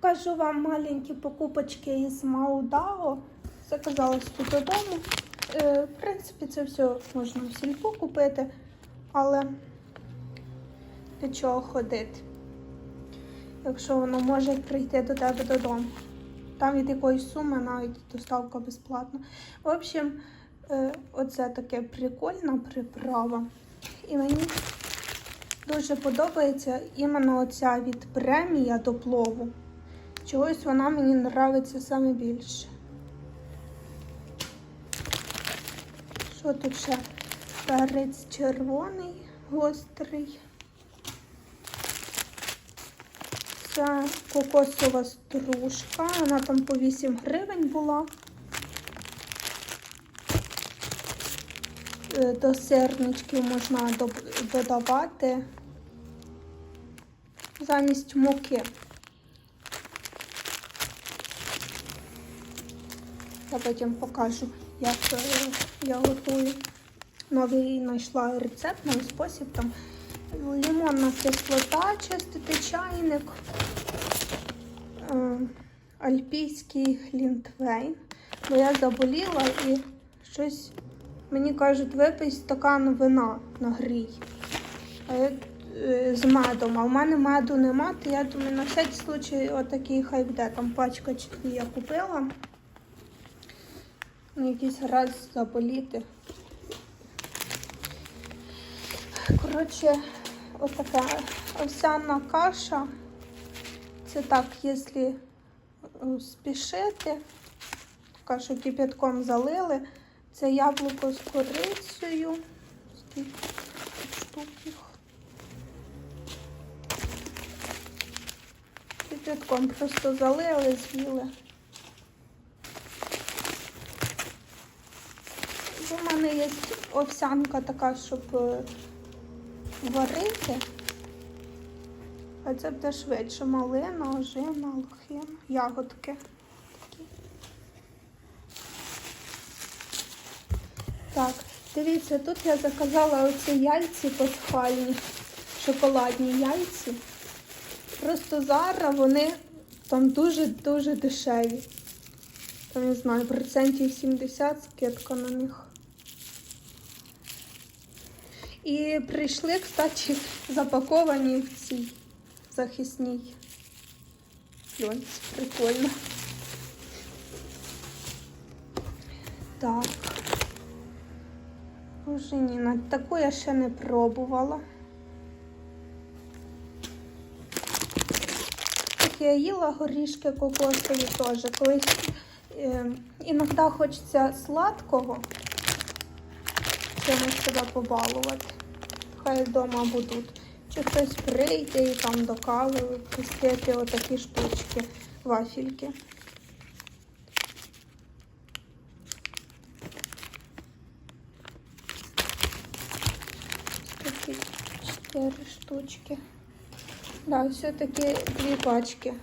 Покажу вам маленькі покупочки із Маудао. Заказалась тут додому. Е, в принципі, це все можна в сільпо купити, але для чого ходити, якщо воно може прийти до тебе додому. Там від якоїсь суми навіть доставка безплатна. В общем, е, оце таке прикольна приправа. І мені дуже подобається іменно оця від премія до плову. Чогось вона мені нравиться саме більше. Що тут ще? Перець червоний, гострий. Це кокосова стружка. Вона там по 8 гривень була. Е, До сирничків можна додавати замість муки. Я потім покажу, як е, я готую. Новий знайшла рецепт, новий спосіб. Там лимонна кислота, чистити чайник, е, альпійський глінтвейн. Бо я заболіла і щось мені кажуть, випий стакан вина нагрій. А я е, з медом. А в мене меду нема, то я думаю, на всякий случай отакий хай буде. Там пачка чи я купила. Ну, якийсь раз заболіти. Коротше, отака овсяна каша. Це так, якщо е, спішити, кашу кипятком залили. Це яблуко з корицею. Скільки штук їх? Кипятком просто залили, з'їли. У овсянка така, щоб е, варити. А це буде швидше. Малина, ожина, лохина, ягодки. Так, дивіться, тут я заказала оці яйці пасхальні, шоколадні яйці. Просто зараз вони там дуже-дуже дешеві. Там, не знаю, процентів 70 скидка на них. І прийшли, кстати, запаковані в цій захисній пленці. Прикольно. Так. Боже, Ніна, таку я ще не пробувала. Так я їла горішки кокосові теж. Колись е, іноді хочеться сладкого, чимось себе побалувати. Хай вдома будуть. Чи хтось прийде і там до кави пустити отакі штучки, вафельки. Такі чотири штучки. Да, все-таки дві пачки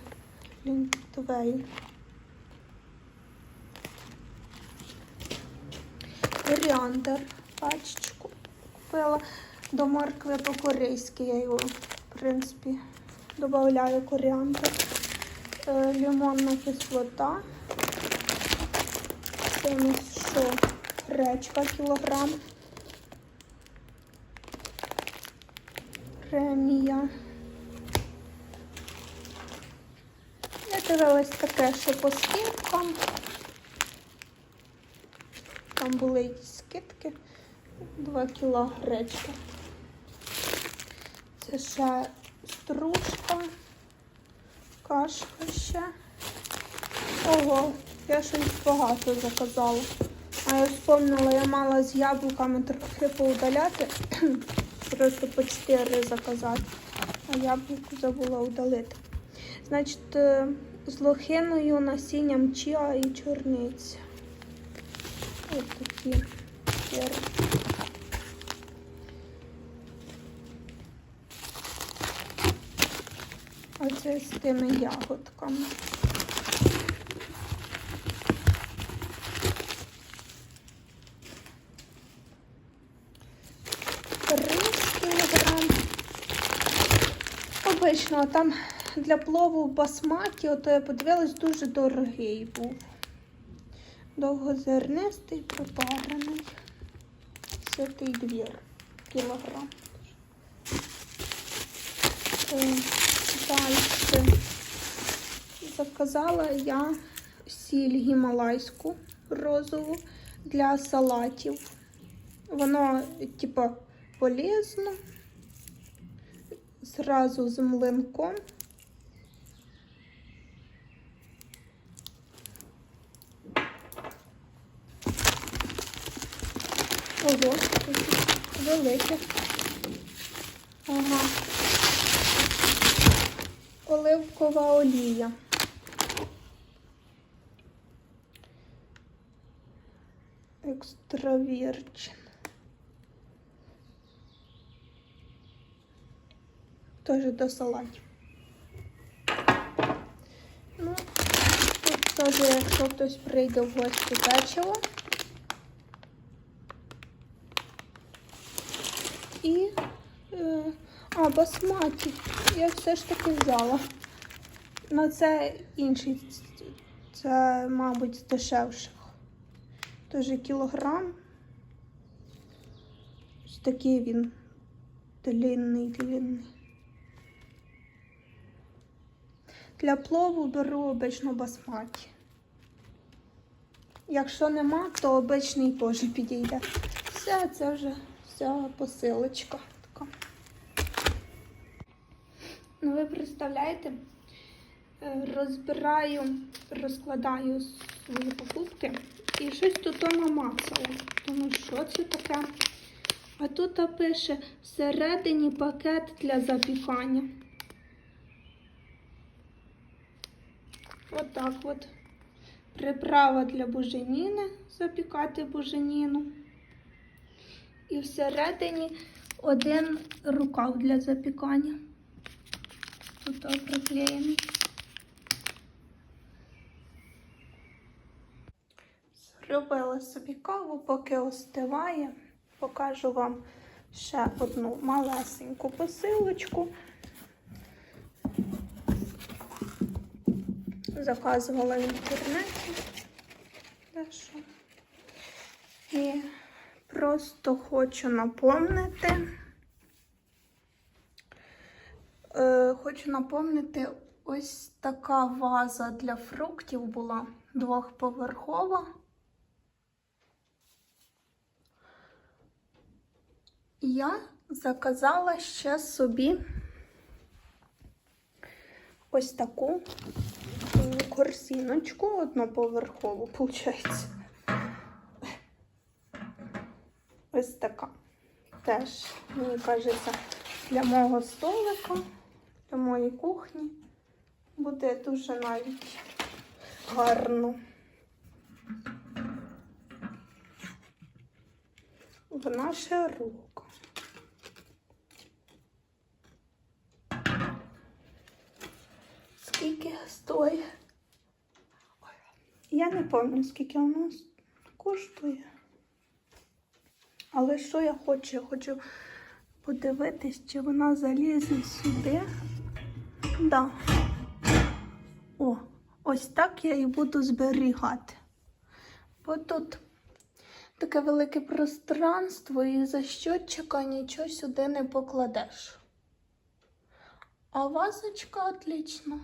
лінтвею. Коріандр пачечку купила до моркви по-корейськи. Я його, в принципі, додаю коріандр. Е, Лимонна кислота. Це у нас що? Гречка кілограм. Премія. Я дивилась таке, що по скидкам. Там були якісь скидки. 2 кіла гречка. Це ще стружка, кашка ще. Ого, я щось багато заказала. А я вспомнила, я мала з яблуками трохи поудаляти. Просто по 4 заказати. А яблуку забула удалити. Значить, е, з лохиною, насінням чіа і чорниця. Ось такі. 4. це з тими ягодками. Обично, там для плову басматі, ото я подивилась, дуже дорогий був. Довгозернистий, пропарений. Святий двір кілограм. Е, Далі заказала я сіль гімалайську розову для салатів. Воно, типа, полезно. Зразу з млинком. Ого, велике. Ага. Оливкова олія. Екстравірчин. Теж до салатів. Ну, тут теж, якщо хтось прийде в гості печиво. І е, а, басматі. Я все ж таки взяла. Ну, це інший, це, мабуть, з дешевших. Теж кілограм. Ось такий він длинний, длинний. Для плову беру обично басматі. Якщо нема, то обичний теж підійде. Все, це вже вся посилочка така. Ну, ви представляєте, розбираю, розкладаю свої покупки і щось тут намацала. Тому що це таке? А тут пише всередині пакет для запікання. Отак от. Приправа для буженіни, запікати буженіну. І всередині один рукав для запікання. Тут приклеєний. Зробила собі каву, поки остиває. Покажу вам ще одну малесеньку посилочку. Заказувала в інтернеті. І просто хочу напомнити. Е, хочу напомнити, ось така ваза для фруктів була двохповерхова. Я заказала ще собі ось таку корзиночку одноповерхову, виходить. Ось така. Теж, мені кажеться, для мого столика, для моєї кухні буде дуже навіть гарно. Вона широка. Скільки стоїть? Я не пам'ятаю, скільки воно коштує. Але що я хочу? Я хочу подивитись, чи вона залізе сюди. Да. О, ось так я і буду зберігати. Бо тут таке велике пространство, і за щотчика нічого сюди не покладеш. А вазочка отлично.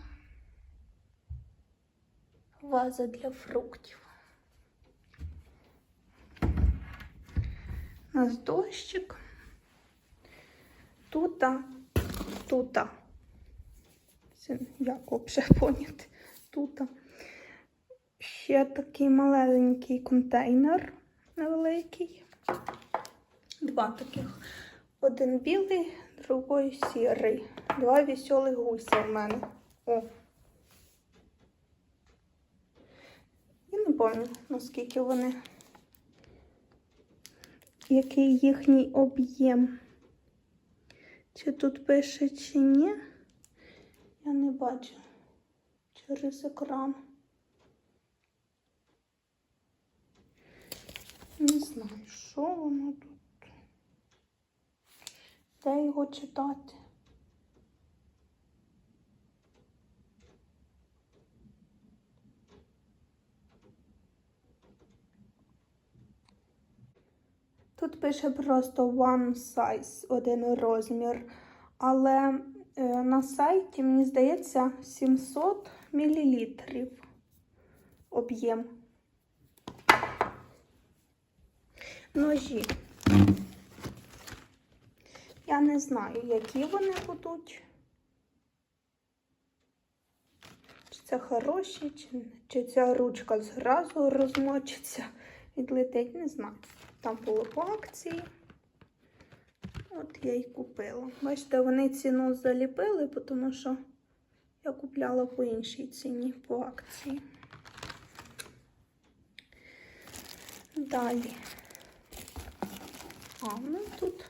Ваза для фруктів. У нас дощик. Тута, тута. Це як взагалі поняти? Тута. Ще такий маленький контейнер невеликий. Два таких. Один білий, другий сірий. Два веселих гуся в мене. О. не пам'ятаю, наскільки вони. Який їхній об'єм. Чи тут пише, чи ні? Я не бачу через екран. Не знаю, що воно тут. Де його читати? Тут пише просто one size, один розмір. Але е, на сайті, мені здається, 700 мл об'єм. Ножі. Я не знаю, які вони будуть. Чи це хороші, чи, чи ця ручка зразу розмочиться, відлетить, не знаю. Там було по акції. От я й купила. Бачите, вони ціну заліпили, тому що я купляла по іншій ціні по акції. Далі. А, ну тут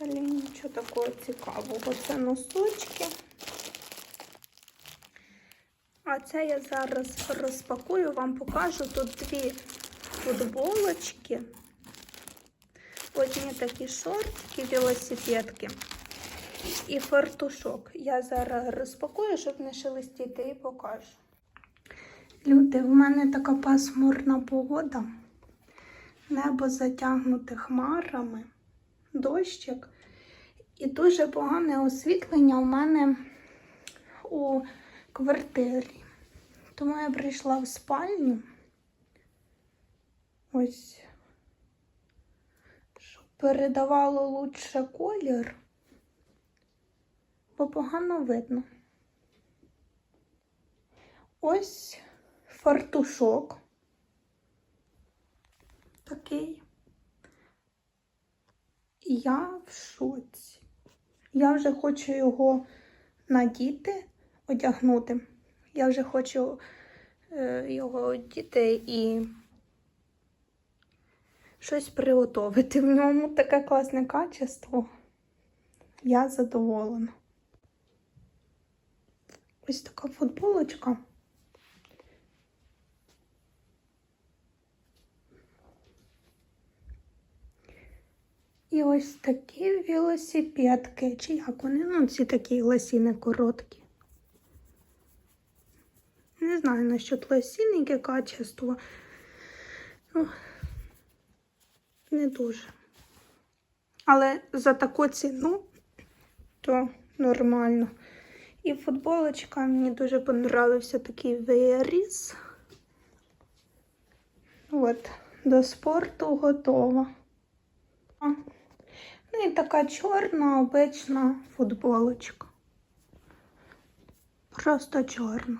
далі нічого такого цікавого. Це носочки. А це я зараз розпакую, вам покажу. Тут дві футболочки. Потім такі шортики, велосипедки і фартушок. Я зараз розпакую, щоб не шелестіти, і покажу. Люди, в мене така пасмурна погода. Небо затягнуте хмарами, дощик. І дуже погане освітлення в мене у квартирі. Тому я прийшла в спальню. Ось, щоб передавало лучше колір, бо погано видно. Ось фартушок. Такий. Я в шоці. Я вже хочу його надіти, одягнути. Я вже хочу е, його одіти і щось приготувати. В ньому таке класне качество. Я задоволена. Ось така футболочка. І ось такі велосипедки. Чи як вони? Ну, ці такі лосіни короткі. Не знаю насчет лосін, яке качество. Ну, не дуже. Але за таку ціну то нормально. І футболочка мені дуже понравився такий виріз. От, до спорту готова. Ну і така чорна обична футболочка. Просто чорна.